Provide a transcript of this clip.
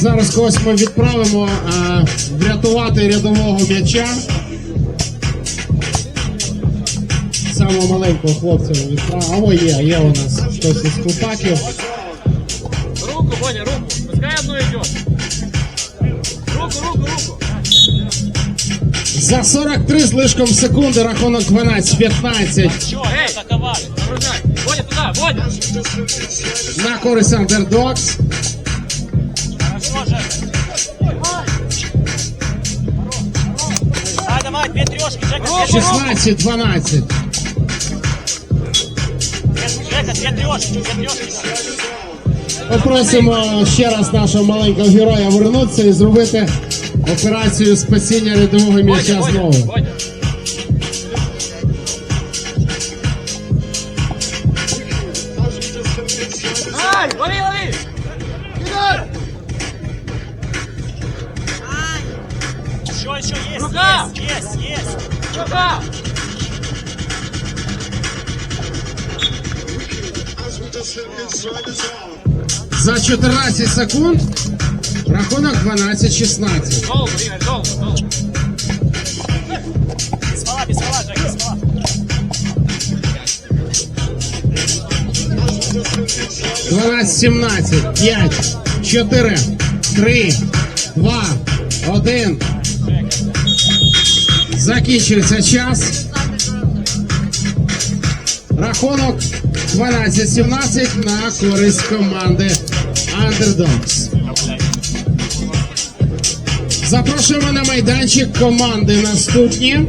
Зараз когось ми відправимо е, врятувати рядового м'яча. Самого маленького хлопця ми відправимо. О, є, є у нас хтось із кутаків. Руку, Боня, руку. Пускай одно идет. Руку, руку, руку. За 43 з лишком секунди рахунок 12-15 Чё, эй, атаковали. Загружай. Боня, на користь Underdogs. Хорошо же. Давай, давай, две трешки, Жека, 16-12. Попросимо ще раз нашого маленького героя вернутися і зробити операцію спасіння рядового м'яча знову. Еще, еще есть, есть, есть! За 14 секунд рахунок 12-16. Долго, Игорь, долго, долго. Без фола, без фола, Жека, без фола. 12-17. 5, 4, 3, 2, 1. Закінчується час. Рахунок 12-17 на користь команди Underdogs. Запрошуємо на майданчик команди наступні.